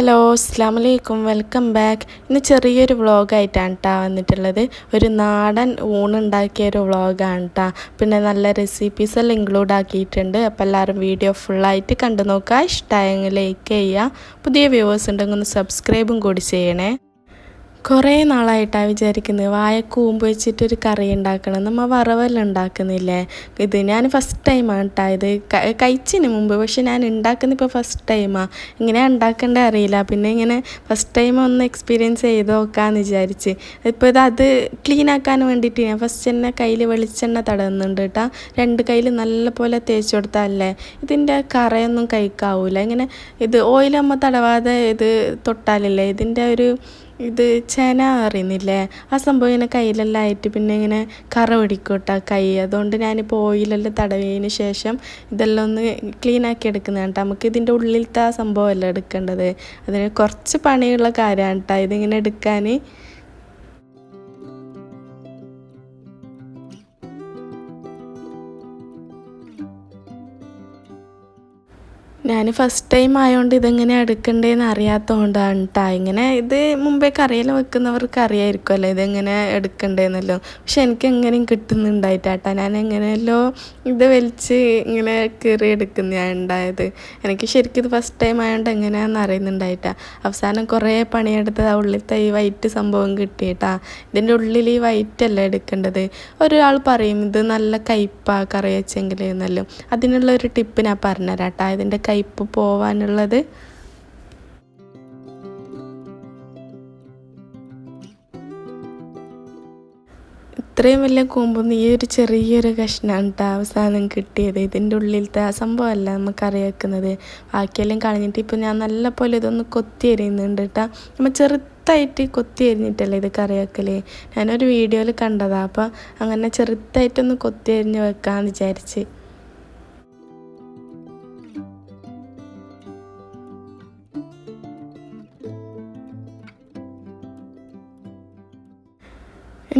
Hello അസ്സാം വലൈക്കും welcome back. ഇന്ന് ചെറിയൊരു വ്ളോഗായിട്ടാണ് കേട്ടോ വന്നിട്ടുള്ളത്. ഒരു നാടൻ ഊണുണ്ടാക്കിയ ഒരു വ്ളോഗാണ് കേട്ടോ പിന്നെ നല്ല റെസിപ്പീസ് എല്ലാം ഇൻക്ലൂഡ് ആക്കിയിട്ടുണ്ട്. അപ്പോൾ എല്ലാവരും വീഡിയോ ഫുള്ളായിട്ട് കണ്ടു നോക്കുക ഇഷ്ടമായെങ്കിൽ ലൈക്ക് ചെയ്യുക. പുതിയ വ്യൂവേഴ്സ് ഉണ്ടെങ്കിൽ ഒന്ന് സബ്സ്ക്രൈബും കൂടി ചെയ്യണേ. കുറേ നാളായിട്ടാണ് വിചാരിക്കുന്നത്. വായ കൂമ്പ് വെച്ചിട്ടൊരു കറി ഉണ്ടാക്കണം. നമ്മൾ വറവെല്ലാം ഉണ്ടാക്കുന്നില്ലേ? ഇത് ഞാൻ ഫസ്റ്റ് ടൈമാണ് കേട്ടോ ഇത് കഴിച്ചതിന് മുമ്പ് പക്ഷെ ഞാൻ ഉണ്ടാക്കുന്ന ഇപ്പോൾ ഫസ്റ്റ് ടൈമാണ് ഇങ്ങനെ ഉണ്ടാക്കേണ്ടത് അറിയില്ല. പിന്നെ ഇങ്ങനെ ഫസ്റ്റ് ടൈം ഒന്ന് എക്സ്പീരിയൻസ് ചെയ്ത് നോക്കാമെന്ന് വിചാരിച്ച്. ഇപ്പോൾ ഇത് അത് ക്ലീൻ ആക്കാൻ വേണ്ടിയിട്ട് ഞാൻ ഫസ്റ്റ് തന്നെ കയ്യിൽ വെളിച്ചെണ്ണ തടയുന്നുണ്ട് കേട്ടോ രണ്ട് കയ്യിൽ നല്ലപോലെ തേച്ച് കൊടുത്താലേ ഇതിന്റെ കറയൊന്നും കഴിക്കാവൂല. ഇങ്ങനെ ഇത് ഓയിലമ്മ തടവാതെ ഇത് തൊട്ടാലല്ലേ? ഇതിന്റെ ഒരു ഇത് ചേന അറിയുന്നില്ലേ? ആ സംഭവം ഇങ്ങനെ കയ്യിലെല്ലാം ആയിട്ട് പിന്നെ ഇങ്ങനെ കറ പിടിക്കൂട്ടാ കൈ. അതുകൊണ്ട് ഞാനിപ്പോൾ ഓയിലെല്ലാം തടവിയതിന് ശേഷം ഇതെല്ലാം ഒന്ന് ക്ലീൻ ആക്കി എടുക്കുന്നതാണ് നമുക്ക് ഇതിന്റെ ഉള്ളിലത്തെ ആ സംഭവമല്ല എടുക്കേണ്ടത്. അതിന് കുറച്ച് പണിയുള്ള കാര്യമാണ് കേട്ടോ. ഇതിങ്ങനെ എടുക്കാൻ ഞാൻ ഫസ്റ്റ് ടൈം ആയതുകൊണ്ട് ഇതെങ്ങനെ എടുക്കണ്ടേന്ന് അറിയാത്തതുകൊണ്ടാണ് കേട്ടോ ഇങ്ങനെ ഇത് മുമ്പേ കറിയിൽ വെക്കുന്നവർക്ക് അറിയായിരിക്കുമല്ലോ ഇതെങ്ങനെ എടുക്കണ്ടേന്നല്ലോ. പക്ഷെ എനിക്ക് എങ്ങനെയും കിട്ടുന്നുണ്ടായിട്ടാട്ടാ ഞാൻ എങ്ങനെയല്ലോ ഇത് വലിച്ച് ഇങ്ങനെ കീറി എടുക്കുന്നതാണ് ഉണ്ടായത് എനിക്ക് ശരിക്കും ഇത് ഫസ്റ്റ് ടൈം ആയതുകൊണ്ട് എങ്ങനെയാണെന്ന് അറിയുന്നുണ്ടായിട്ടാ. അവസാനം കുറേ പണിയെടുത്ത് ആ ഉള്ളിലത്തെ ഈ വൈറ്റ് സംഭവം കിട്ടിയിട്ടാ. ഇതിന്റെ ഉള്ളിൽ ഈ വൈറ്റ് അല്ല എടുക്കേണ്ടത്. ഒരാൾ പറയും ഇത് നല്ല കയ്പ്പാ കറി വെച്ചെങ്കിലെന്നല്ലോ. അതിനുള്ള ഒരു ടിപ്പ് ഞാൻ പറഞ്ഞുതരാട്ടാ ഇതിന്റെ കയ്പ്പ് പോവാനുള്ളത്. ഇത്രയും വലിയ കൂമ്പൊന്നും ഈ ഒരു ചെറിയൊരു കഷ്ണാണ് കേട്ടോ അവസാനം കിട്ടിയത്. ഇതിന്റെ ഉള്ളിലത്തെ ആ സംഭവമല്ല നമുക്ക് അറിയാക്കുന്നത്. ബാക്കിയെല്ലാം കളഞ്ഞിട്ട് ഇപ്പോൾ ഞാൻ നല്ല പോലെ ഇതൊന്ന് കൊത്തി എറിയുന്നുണ്ട് കേട്ടോ നമ്മൾ ചെറുതായിട്ട് കൊത്തി എരിഞ്ഞിട്ടല്ലേ ഇത് കറിയാക്കൽ ഞാനൊരു വീഡിയോയിൽ കണ്ടതാണ് അപ്പോൾ അങ്ങനെ ചെറുതായിട്ടൊന്ന് കൊത്തി എരിഞ്ഞ് വെക്കാമെന്ന് വിചാരിച്ച്.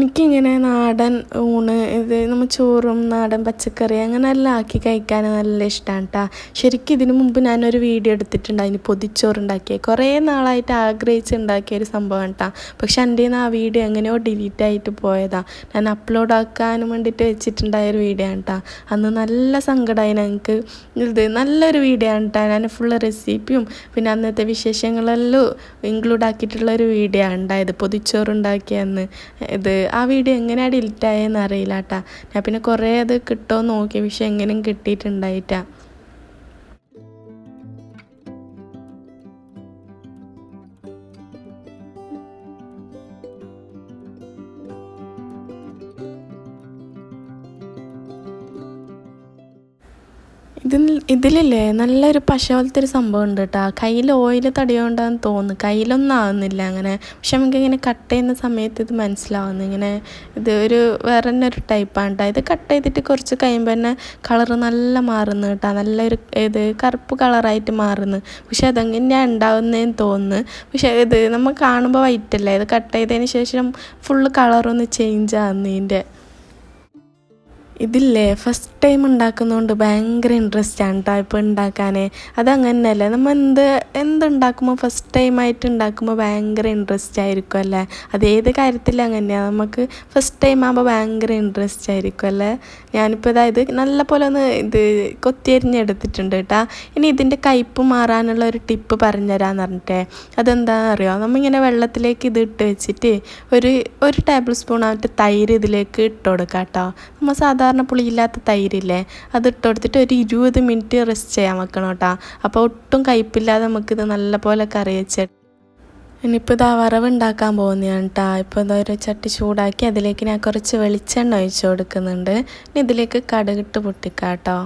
എനിക്കിങ്ങനെ നാടൻ ഊണ് ഇത് നമ്മൾ ചോറും നാടൻ പച്ചക്കറി അങ്ങനെ എല്ലാം ആക്കി കഴിക്കാൻ നല്ല ഇഷ്ടമാണ് കേട്ടോ ശരിക്കും ഇതിനു മുമ്പ് ഞാനൊരു വീഡിയോ എടുത്തിട്ടുണ്ട്. അതിന് പൊതിച്ചോറുണ്ടാക്കിയ കുറേ നാളായിട്ട് ആഗ്രഹിച്ച് ഉണ്ടാക്കിയ ഒരു സംഭവമാണ് കേട്ടോ പക്ഷെ എന്റെ ആ വീഡിയോ എങ്ങനെയോ ഡിലീറ്റ് ആയിട്ട് പോയതാ. ഞാൻ അപ്ലോഡ് ആക്കാനും വേണ്ടിയിട്ട് വെച്ചിട്ടുണ്ടായ ഒരു വീഡിയോ ആണ് കേട്ടോ അന്ന് നല്ല സങ്കടമായി ഞങ്ങൾക്ക് ഇത് നല്ലൊരു വീഡിയോ ആണ് കേട്ടോ ഞാൻ ഫുള്ള് റെസിപ്പിയും പിന്നെ അന്നത്തെ വിശേഷങ്ങളെല്ലാം ഇൻക്ലൂഡ് ആക്കിയിട്ടുള്ള ഒരു വീഡിയോ ആണ് ഉണ്ടായത് പൊതിച്ചോറുണ്ടാക്കിയെന്ന് ഇത് വീഡിയോ എങ്ങനെയാണ് ഡിലിറ്റ് ആയതെന്ന് അറിയില്ല കേട്ടാ ഞാൻ പിന്നെ കുറേ അത് കിട്ടുമോ നോക്കി പക്ഷെ എങ്ങനെയും കിട്ടിയിട്ടുണ്ടായിട്ടാ. ഇതിൽ ഇതിലില്ലേ? നല്ലൊരു പശ പോലത്തെ ഒരു സംഭവം ഉണ്ട് കേട്ടോ കയ്യിൽ ഓയിൽ തടിയോണ്ടാന്ന് തോന്നുന്നു. കയ്യിലൊന്നും ആവുന്നില്ല അങ്ങനെ. പക്ഷെ നമുക്ക് ഇങ്ങനെ കട്ട് ചെയ്യുന്ന സമയത്ത് ഇത് മനസ്സിലാവുന്നു. ഇങ്ങനെ ഇത് ഒരു വേറെ തന്നെ ഒരു ടൈപ്പാണ് കേട്ടോ ഇത് കട്ട് ചെയ്തിട്ട് കുറച്ച് കഴിയുമ്പോൾ തന്നെ കളറ് നല്ല മാറുന്നു കേട്ടോ നല്ലൊരു ഇത് കറുപ്പ് കളറായിട്ട് മാറുന്നു. പക്ഷെ അതങ്ങനെ ഉണ്ടാവുന്നതെന്ന് തോന്നുന്നു. പക്ഷെ ഇത് നമ്മൾ കാണുമ്പോൾ വൈറ്റ് അല്ലേ? ഇത് കട്ട് ചെയ്തതിന് ശേഷം ഫുള്ള് കളറൊന്ന് ചേഞ്ച് ആവുന്നു ഇതിന്റെ ഇതില്ലേ? ഫസ്റ്റ് ടൈം ഉണ്ടാക്കുന്നതുകൊണ്ട് ഭയങ്കര ഇൻട്രസ്റ്റ് ആണ് കേട്ടോ ഇപ്പോൾ ഉണ്ടാക്കാൻ അതങ്ങനെയല്ലേ നമ്മൾ എന്ത് എന്തുണ്ടാക്കുമ്പോൾ ഫസ്റ്റ് ടൈം ആയിട്ട് ഉണ്ടാക്കുമ്പോൾ ഭയങ്കര ഇൻട്രസ്റ്റ് ആയിരിക്കും അല്ലേ? അത് ഏത് കാര്യത്തിലും അങ്ങനെയാണ് നമുക്ക് ഫസ്റ്റ് ടൈം ആകുമ്പോൾ ഭയങ്കര ഇൻട്രസ്റ്റ് ആയിരിക്കും അല്ലേ? ഞാനിപ്പോൾ അതായത് നല്ല പോലെ ഒന്ന് ഇത് കൊത്തിയരിഞ്ഞെടുത്തിട്ടുണ്ട് കേട്ടോ ഇനി ഇതിന്റെ കയ്പ്പ് മാറാനുള്ള ഒരു ടിപ്പ് പറഞ്ഞുതരാമെന്ന് പറഞ്ഞിട്ടേ. അതെന്താണെന്ന് അറിയോ? നമ്മളിങ്ങനെ വെള്ളത്തിലേക്ക് ഇത് ഇട്ട് വെച്ചിട്ട് ഒരു ഒരു ടേബിൾ സ്പൂൺ ആയിട്ട് തൈര് ഇതിലേക്ക് ഇട്ട് കൊടുക്കാം കേട്ടോ നമ്മൾ സാധാരണ പുളിയില്ലാത്ത തൈരില്ലേ അത് ഇട്ട് കൊടുത്തിട്ട് ഒരു ഇരുപത് മിനിറ്റ് റെസ്റ്റ് ചെയ്യാൻ വെക്കണം കേട്ടോ. അപ്പോൾ ഒട്ടും കയ്പില്ലാതെ നമുക്കിത് നല്ലപോലെ കറി വെച്ച് ഇനിയിപ്പോൾ ഇതാ വറവ് ഉണ്ടാക്കാൻ പോകുന്നതാണ് കേട്ടോ. ഇപ്പോൾ ഇതാ ഒരു ചട്ടി ചൂടാക്കി അതിലേക്ക് ഞാൻ കുറച്ച് വെളിച്ചെണ്ണ ഒഴിച്ചു കൊടുക്കുന്നുണ്ട്. ഇനി ഇതിലേക്ക് കടുകിട്ട് പൊട്ടിക്കാം കേട്ടോ.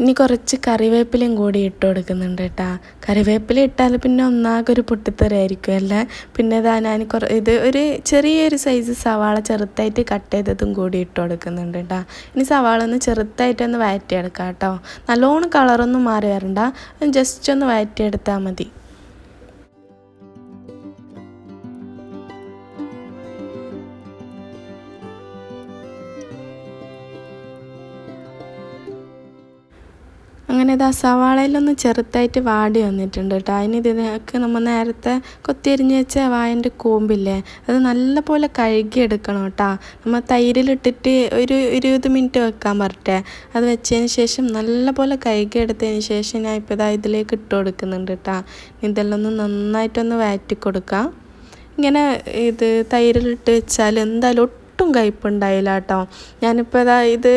ഇനി കുറച്ച് കറിവേപ്പിലയും കൂടി ഇട്ട് കൊടുക്കുന്നുണ്ട് കേട്ടോ. കറിവേപ്പില ഇട്ടാൽ പിന്നെ ഒന്നാകെ ഒരു പൊട്ടിത്തെറിയായിരിക്കും അല്ല? പിന്നെ ഇതാ ഞാൻ കുറ ഇത് ഒരു ചെറിയൊരു സൈസ് സവാള ചെറുതായിട്ട് കട്ട് ചെയ്തതും കൂടി ഇട്ട് കൊടുക്കുന്നുണ്ട് കേട്ടോ. ഇനി സവാള ഒന്ന് ചെറുതായിട്ടൊന്ന് വഴറ്റിയെടുക്കാം കേട്ടോ. നല്ലോണം കളറൊന്നും മാറി വരണ്ട. ജസ്റ്റ് ഒന്ന് വഴറ്റിയെടുത്താൽ മതി. അങ്ങനെ ഇത് സവാളയിലൊന്ന് ചെറുതായിട്ട് വാടി വന്നിട്ടുണ്ട് കേട്ടോ. അതിന് ഇതിനൊക്കെ നമ്മൾ നേരത്തെ കൊത്തിയരിഞ്ഞ് വെച്ച വായന്റെ കൂമ്പില്ലേ അത് നല്ലപോലെ കഴുകിയെടുക്കണം കേട്ടോ. നമ്മൾ തൈരിലിട്ടിട്ട് ഒരു ഇരുപത് മിനിറ്റ് വെക്കാൻ പറഞ്ഞേ അത് വെച്ചതിന് ശേഷം നല്ലപോലെ കഴുകിയെടുത്തതിന് ശേഷം ഞാൻ ഇപ്പോൾ ഇതാ ഇതിലേക്ക് ഇട്ട് കൊടുക്കുന്നുണ്ട് കേട്ടോ. ഇതെല്ലാം ഒന്ന് നന്നായിട്ടൊന്ന് വഴറ്റി കൊടുക്കാം. ഇങ്ങനെ ഇത് തൈരിലിട്ട് വെച്ചാൽ എന്തായാലും ഒട്ടും കയ്പുണ്ടായില്ല കേട്ടോ. ഞാനിപ്പോൾ ഇതാ ഇത്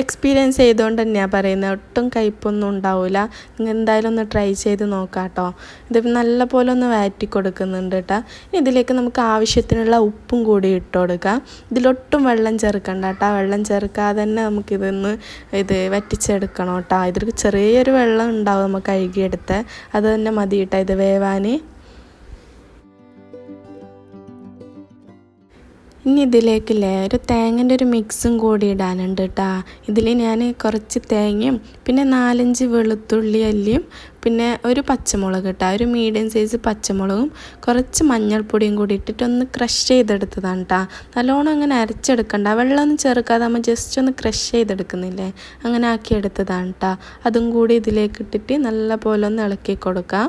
എക്സ്പീരിയൻസ് ചെയ്തുകൊണ്ട് തന്നെയാണ് പറയുന്നത് ഒട്ടും കയ്പൊന്നും ഉണ്ടാവില്ല നിങ്ങൾ എന്തായാലും ഒന്ന് ട്രൈ ചെയ്ത് നോക്കാം കേട്ടോ ഇത് നല്ല പോലെ ഒന്ന് വഴറ്റി കൊടുക്കുന്നുണ്ട് കേട്ടോ ഇതിലേക്ക് നമുക്ക് ആവശ്യത്തിനുള്ള ഉപ്പും കൂടി ഇട്ട് കൊടുക്കാം. ഇതിലൊട്ടും വെള്ളം ചേർക്കണ്ട കേട്ടോ വെള്ളം ചേർക്കാതെ തന്നെ നമുക്കിതൊന്ന് ഇത് വറ്റിച്ചെടുക്കണം കേട്ടോ ഇതിൽ ചെറിയൊരു വെള്ളം ഉണ്ടാവും നമുക്ക് കഴുകിയെടുത്ത് അത് തന്നെ മതി കേട്ടോ ഇത് വേവാൻ ഇനി ഇതിലേക്കില്ലേ ഒരു തേങ്ങന്റെ ഒരു മിക്സും കൂടി ഇടാനുണ്ട് കേട്ടോ ഇതിൽ ഞാൻ കുറച്ച് തേങ്ങയും പിന്നെ നാലഞ്ച് വെളുത്തുള്ളി അല്ലിയും പിന്നെ ഒരു പച്ചമുളക് കേട്ടോ ഒരു മീഡിയം സൈസ് പച്ചമുളകും കുറച്ച് മഞ്ഞൾപ്പൊടിയും കൂടി ഇട്ടിട്ട് ഒന്ന് ക്രഷ് ചെയ്തെടുത്തതാണ് കേട്ടോ നല്ലോണം അങ്ങനെ അരച്ചെടുക്കണ്ട. വെള്ളമൊന്നും ചേർക്കാതെ നമ്മൾ ജസ്റ്റ് ഒന്ന് ക്രഷ് ചെയ്തെടുക്കുന്നില്ലേ? അങ്ങനെ ആക്കി എടുത്തതാണ് കേട്ടോ അതും കൂടി ഇതിലേക്ക് ഇട്ടിട്ട് നല്ല പോലെ ഒന്ന് ഇളക്കി കൊടുക്കാം.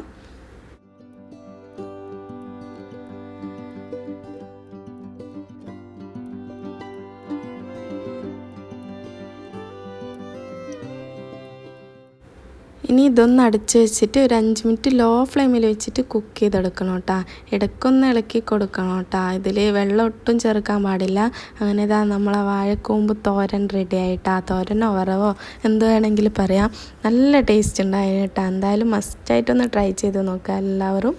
ഇനി ഇതൊന്ന് അടച്ച് വെച്ചിട്ട് ഒരു അഞ്ച് മിനിറ്റ് ലോ ഫ്ലെയിമിൽ വെച്ചിട്ട് കുക്ക് ചെയ്തെടുക്കണം കേട്ടോ. ഇടയ്ക്കൊന്ന് ഇളക്കി കൊടുക്കണം കേട്ടോ. ഇതിൽ വെള്ളം ഒട്ടും ചേർക്കാൻ പാടില്ല. അങ്ങനെ ഇതാ നമ്മളെ വാഴക്കൂമ്പ് തോരൻ റെഡി ആയിട്ടാ. തോരനോ വറവോ എന്ത് വേണമെങ്കിലും പറയാം. നല്ല ടേസ്റ്റ് ഉണ്ടായി കേട്ടോ. എന്തായാലും മസ്റ്റായിട്ടൊന്ന് ട്രൈ ചെയ്ത് നോക്കുക എല്ലാവരും.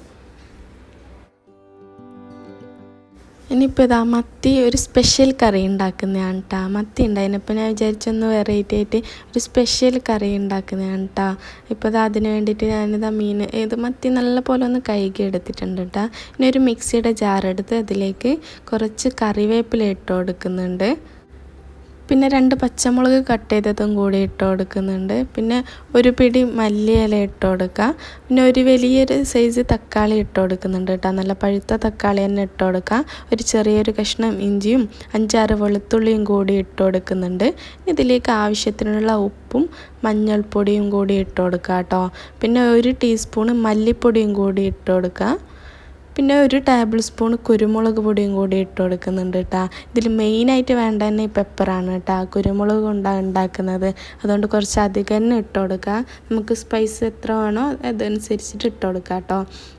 ഇനിയിപ്പോൾ ഇതാ മത്തി ഒരു സ്പെഷ്യൽ കറി ഉണ്ടാക്കുന്നതാണ് കേട്ടോ മത്തി ഉണ്ടായിരുന്നപ്പോൾ ഞാൻ വിചാരിച്ചൊന്ന് വെറൈറ്റി ആയിട്ട് ഒരു സ്പെഷ്യൽ കറി ഉണ്ടാക്കുന്നതാണ് കേട്ടോ ഇപ്പോൾ ഇതാ അതിന് വേണ്ടിയിട്ട് ഞാനിതാ മീൻ ഇത് മത്തി നല്ല പോലെ ഒന്ന് കഴുകി എടുത്തിട്ടുണ്ട് കേട്ടോ ഇനി ഒരു മിക്സിയുടെ ജാറെടുത്ത് അതിലേക്ക് കുറച്ച് കറിവേപ്പില ഇട്ട് കൊടുക്കുന്നുണ്ട്. പിന്നെ രണ്ട് പച്ചമുളക് കട്ട് ചെയ്തതും കൂടി ഇട്ട് കൊടുക്കുന്നുണ്ട്. പിന്നെ ഒരു പിടി മല്ലിയില ഇട്ട് കൊടുക്കുക. പിന്നെ ഒരു വലിയൊരു സൈസ് തക്കാളി ഇട്ട് കൊടുക്കുന്നുണ്ട് കേട്ടോ. നല്ല പഴുത്ത തക്കാളി തന്നെ ഇട്ട് കൊടുക്കുക. ഒരു ചെറിയൊരു കഷ്ണം ഇഞ്ചിയും അഞ്ചാറ് വെളുത്തുള്ളിയും കൂടി ഇട്ട് കൊടുക്കുന്നുണ്ട്. ഇതിലേക്ക് ആവശ്യത്തിനുള്ള ഉപ്പും മഞ്ഞൾപ്പൊടിയും കൂടി ഇട്ട് കൊടുക്കുക കേട്ടോ. പിന്നെ ഒരു ടീസ്പൂൺ മല്ലിപ്പൊടിയും കൂടി ഇട്ട് കൊടുക്കുക. പിന്നെ ഒരു ടേബിൾ സ്പൂൺ കുരുമുളക് പൊടിയും കൂടി ഇട്ട് കൊടുക്കുന്നുണ്ട് കേട്ടോ ഇതിൽ മെയിനായിട്ട് വേണ്ട തന്നെ ഈ പെപ്പറാണ് കേട്ടോ കുരുമുളക് കൊണ്ടാണ് ഉണ്ടാക്കുന്നത്. അതുകൊണ്ട് കുറച്ച് അധികം തന്നെ ഇട്ട് കൊടുക്കുക നമുക്ക് സ്പൈസ് എത്ര വേണോ അതനുസരിച്ചിട്ട് ഇട്ട് കൊടുക്കുക കേട്ടോ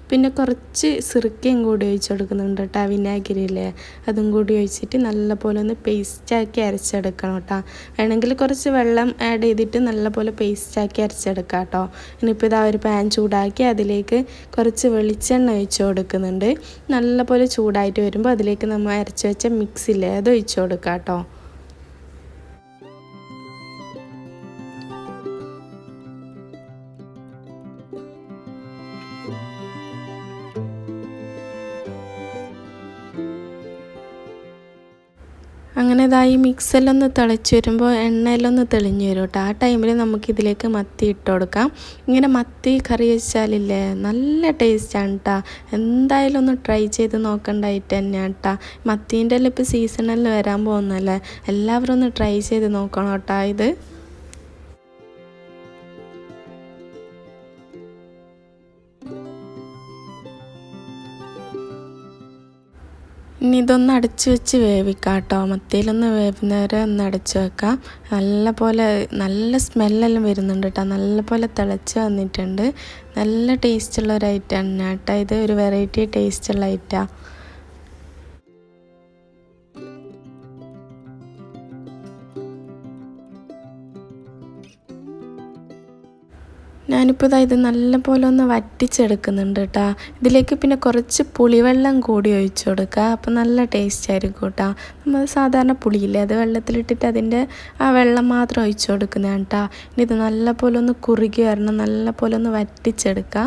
പിന്നെ കുറച്ച് സിറുക്കയും കൂടി ഒഴിച്ച് കൊടുക്കുന്നുണ്ട് കേട്ടോ വിനാഗിരിയില്ലേ അതും കൂടി ഒഴിച്ചിട്ട് നല്ലപോലെ ഒന്ന് പേസ്റ്റാക്കി അരച്ചെടുക്കണം കേട്ടോ. വേണമെങ്കിൽ കുറച്ച് വെള്ളം ആഡ് ചെയ്തിട്ട് നല്ലപോലെ പേസ്റ്റാക്കി അരച്ചെടുക്കാം കേട്ടോ. ഇനിയിപ്പോൾ ഇതാ ഒരു പാൻ ചൂടാക്കി അതിലേക്ക് കുറച്ച് വെളിച്ചെണ്ണ ഒഴിച്ച് കൊടുക്കുന്നുണ്ട്. നല്ലപോലെ ചൂടായിട്ട് വരുമ്പോൾ അതിലേക്ക് നമ്മൾ അരച്ച് വെച്ച മിക്സില്ലേ അത് ഒഴിച്ച് കൊടുക്കാം കേട്ടോ. ഇതായി മിക്സെല്ലാം ഒന്ന് തിളച്ച് വരുമ്പോൾ എണ്ണയിലൊന്ന് തെളിഞ്ഞു വരും കേട്ടോ. ആ ടൈമിൽ നമുക്കിതിലേക്ക് മത്തി ഇട്ട് കൊടുക്കാം. ഇങ്ങനെ മത്തി കറി വെച്ചാലില്ലേ നല്ല ടേസ്റ്റാണ് കേട്ടോ എന്തായാലും ഒന്ന് ട്രൈ ചെയ്ത് നോക്കണ്ടായിട്ട് തന്നെയാണ് കേട്ടോ മത്തീന്റെ എല്ലാം ഇപ്പോൾ സീസണിൽ വരാൻ പോകുന്നല്ലേ എല്ലാവരും ഒന്ന് ട്രൈ ചെയ്ത് നോക്കണം കേട്ടോ ഇത്. ഇനി ഇതൊന്ന് അടച്ച് വെച്ച് വേവിക്കാം കേട്ടോ. മത്തിയിലൊന്ന് വേവുന്നവരെ ഒന്ന് അടച്ച് വെക്കാം. നല്ല പോലെ നല്ല സ്മെല്ലെല്ലാം വരുന്നുണ്ട് കേട്ടോ. നല്ല പോലെ തിളച്ച് വന്നിട്ടുണ്ട്. നല്ല ടേസ്റ്റുള്ള ഒരു ഐറ്റം തന്നെ കേട്ടോ. ഇത് ഒരു വെറൈറ്റി ടേസ്റ്റുള്ള ഐറ്റമാണ് ഞാനിപ്പോൾ ഇതാ ഇത് നല്ലപോലെ ഒന്ന് വറ്റിച്ചെടുക്കുന്നുണ്ട് കേട്ടോ ഇതിലേക്ക് പിന്നെ കുറച്ച് പുളിവെള്ളം കൂടി ഒഴിച്ചു കൊടുക്കുക അപ്പോൾ നല്ല ടേസ്റ്റ് ആയിരിക്കും കേട്ടോ നമ്മൾ സാധാരണ പുളിയില്ലേ? അത് വെള്ളത്തിലിട്ടിട്ട് അതിന്റെ ആ വെള്ളം മാത്രം ഒഴിച്ചു കൊടുക്കുന്നതാണ് കേട്ടോ ഇനി ഇത് നല്ലപോലെ ഒന്ന് കുറുകി വരണം. നല്ലപോലെ ഒന്ന് വറ്റിച്ചെടുക്കുക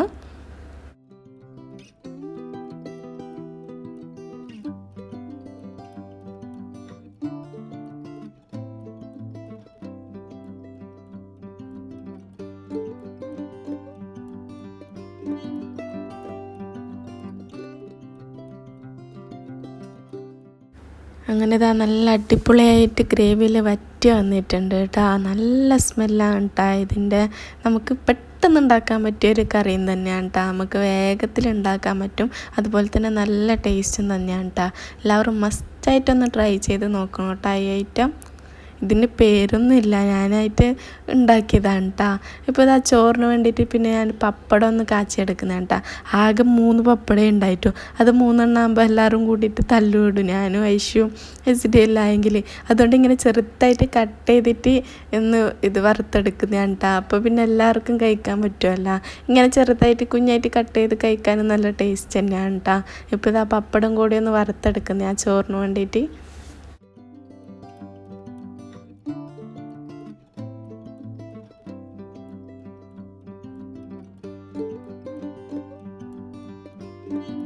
അങ്ങനെ ഇതാ നല്ല അടിപൊളിയായിട്ട് ഗ്രേവിയിൽ വറ്റി വന്നിട്ടുണ്ട് കേട്ടോ. നല്ല സ്മെല്ലാണ് കേട്ടോ ഇതിന്റെ. നമുക്ക് പെട്ടെന്ന് ഉണ്ടാക്കാൻ പറ്റിയ ഒരു കറിയും തന്നെയാണ് കേട്ടോ നമുക്ക് വേഗത്തിൽ ഉണ്ടാക്കാൻ പറ്റും. അതുപോലെ തന്നെ നല്ല ടേസ്റ്റും തന്നെയാണ് കേട്ടോ എല്ലാവരും മസ്റ്റായിട്ടൊന്ന് ട്രൈ ചെയ്ത് നോക്കണം കേട്ടോ ഈ ഐറ്റം ഇതിന് പേരൊന്നുമില്ല. ഞാനായിട്ട് ഉണ്ടാക്കിയതാണ് കേട്ടോ ഇപ്പോൾ ഇതാ ചോറിന് വേണ്ടിയിട്ട് പിന്നെ ഞാൻ പപ്പടം ഒന്ന് കാച്ചിയെടുക്കുന്നതാണ് കേട്ടോ ആകെ മൂന്ന് പപ്പടേ ഉണ്ടായിട്ടു. അത് മൂന്നെണ്ണം ആകുമ്പോൾ എല്ലാവരും കൂടിയിട്ട് തല്ലുവിടും. ഞാനും ഐശ്യും എസ് ഡി എങ്കിൽ അതുകൊണ്ട് ഇങ്ങനെ ചെറുതായിട്ട് കട്ട് ചെയ്തിട്ട് ഒന്ന് ഇത് വറുത്തെടുക്കുന്നതാണ് കേട്ടോ അപ്പോൾ പിന്നെ എല്ലാവർക്കും കഴിക്കാൻ പറ്റുമല്ല ഇങ്ങനെ ചെറുതായിട്ട് കുഞ്ഞായിട്ട് കട്ട് ചെയ്ത് കഴിക്കാനും നല്ല ടേസ്റ്റ് തന്നെയാണ് കേട്ടോ ഇപ്പോൾ ഇതാ പപ്പടം കൂടി ഒന്ന് വറുത്തെടുക്കുന്നത് ആ ചോറിന് വേണ്ടിയിട്ട്. Bye.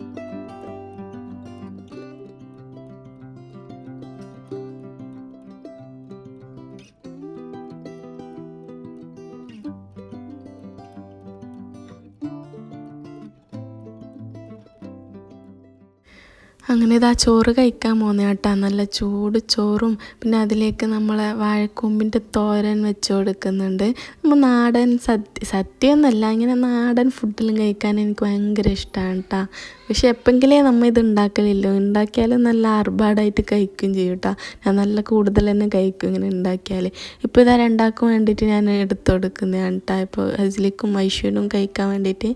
അങ്ങനെ ഇതാ ചോറ് കഴിക്കാൻ പോകുന്ന കേട്ടോ. നല്ല ചൂട് ചോറും പിന്നെ അതിലേക്ക് നമ്മൾ വാഴക്കൊമ്പിന്റെ തോരൻ വെച്ച് കൊടുക്കുന്നുണ്ട്. നമ്മൾ നാടൻ സദ്യ സദ്യയൊന്നുമല്ല ഇങ്ങനെ നാടൻ ഫുഡിലും കഴിക്കാൻ എനിക്ക് ഭയങ്കര ഇഷ്ടമാണ് കേട്ടോ പക്ഷെ എപ്പെങ്കിലേ നമ്മൾ ഇത് ഉണ്ടാക്കലില്ലോ ഉണ്ടാക്കിയാലും നല്ല ആർഭാടായിട്ട് കഴിക്കും ചെയ്യും കേട്ടോ ഞാൻ നല്ല കൂടുതൽ തന്നെ കഴിക്കും ഇങ്ങനെ ഉണ്ടാക്കിയാൽ ഇപ്പോൾ ഇതാ രണ്ടാൾക്കും വേണ്ടിയിട്ട് ഞാൻ എടുത്തു കൊടുക്കുന്നതാണ് കേട്ടോ ഇപ്പോൾ ഹസ്ലിക്കും മൈഷൂനും കഴിക്കാൻ വേണ്ടിയിട്ട്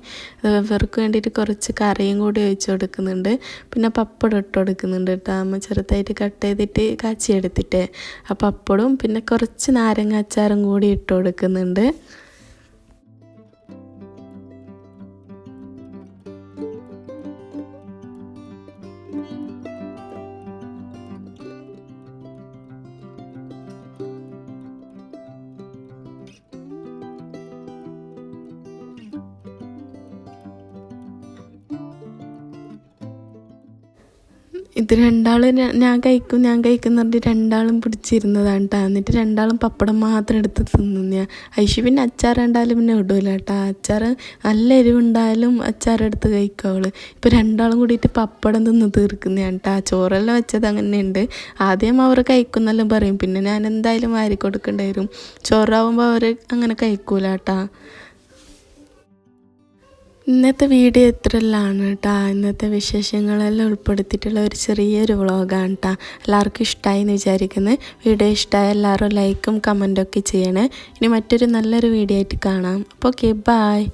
ഇവർക്ക് വേണ്ടിയിട്ട് കുറച്ച് കറിയും കൂടി ഒഴിച്ചു കൊടുക്കുന്നുണ്ട്. പിന്നെ പപ്പടം ഇട്ട് കൊടുക്കുന്നുണ്ട് കേട്ടോ അമ്മ ചെറുതായിട്ട് കട്ട് ചെയ്തിട്ട് കാച്ചി എടുത്തിട്ട് ആ പപ്പടവും പിന്നെ കുറച്ച് നാരങ്ങ അച്ചാറും കൂടി ഇട്ട് കൊടുക്കുന്നുണ്ട്. ഇത് രണ്ടാളും ഞാൻ കഴിക്കും ഞാൻ കഴിക്കും പറഞ്ഞിട്ട് രണ്ടാളും പിടിച്ചിരുന്നതാണ് കേട്ടോ എന്നിട്ട് രണ്ടാളും പപ്പടം മാത്രം എടുത്ത് തിന്നു ഞാൻ ഐഷു പിന്നെ അച്ചാർ ഉണ്ടായാലും പിന്നെ ഇടൂല കേട്ടോ അച്ചാർ നല്ല എരിവുണ്ടായാലും അച്ചാർ എടുത്ത് കഴിക്കും ഇപ്പോൾ രണ്ടാളും കൂടിയിട്ട് പപ്പടം തിന്ന് തീർക്കുന്നതാണ് കേട്ടോ ചോറെല്ലാം വെച്ചത് അങ്ങനെ ഉണ്ട് ആദ്യം അവർ കഴിക്കുന്നെല്ലാം പറയും. പിന്നെ ഞാൻ എന്തായാലും വാരി കൊടുക്കേണ്ടി വരും. ചോറാവുമ്പോൾ അവർ അങ്ങനെ കഴിക്കൂല കേട്ടോ ഇന്നത്തെ വീഡിയോ ഇത്രല്ലാണ് കേട്ടോ ഇന്നത്തെ വിശേഷങ്ങളെല്ലാം ഉൾപ്പെടുത്തിയിട്ടുള്ള ഒരു ചെറിയൊരു വ്ളോഗാണ് കേട്ടോ എല്ലാവർക്കും ഇഷ്ടമായി എന്ന് വിചാരിക്കുന്നത് വീഡിയോ ഇഷ്ടമായ എല്ലാവരും ലൈക്കും കമന്റൊക്കെ ചെയ്യണേ. ഇനി മറ്റൊരു നല്ലൊരു വീഡിയോ ആയിട്ട് കാണാം. അപ്പോൾ ഓക്കെ ബായ്